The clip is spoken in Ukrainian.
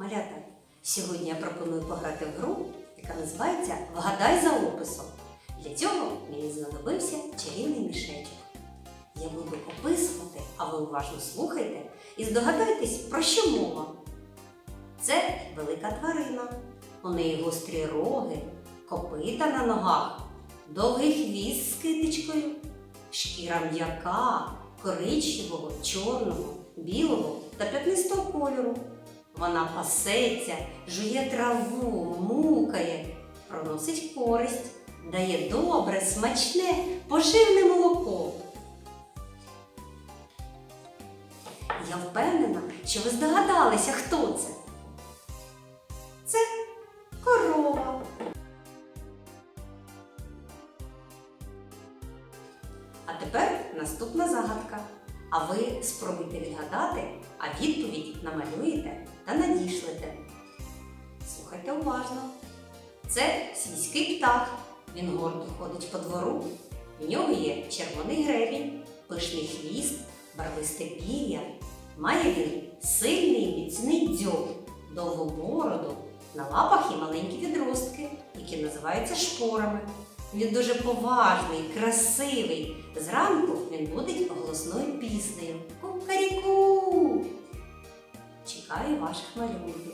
Малята, сьогодні я пропоную пограти в гру, яка називається Вгадай за описом. Для цього мені знадобився чарівний мішечок. Я буду описувати, а ви уважно слухайте і здогадайтесь, про що мова. Це велика тварина. У неї гострі роги, копита на ногах, довгий хвіст з китичкою, шкіра м'яка, коричневого, чорного, білого та п'ятнистого кольору. Вона пасеться, жує траву, мукає, проносить користь, дає добре, смачне, поживне молоко. Я впевнена, що ви здогадалися, хто це. Це корова. А тепер наступна загадка. А ви спробуйте відгадати, а відповідь намалюєте та надішлете. Слухайте уважно. Це свійський птах. Він гордо ходить по двору. В нього є червоний гребінь, пишний хвіст, барвисте пір'я. Має він сильний міцний дзьоб, довгу бороду, на лапах є маленькі відростки, які називаються шпорами. Він дуже поважний, красивий. Зранку він буде голосною піснею. Кукаріку. Чекаю ваших малюнків.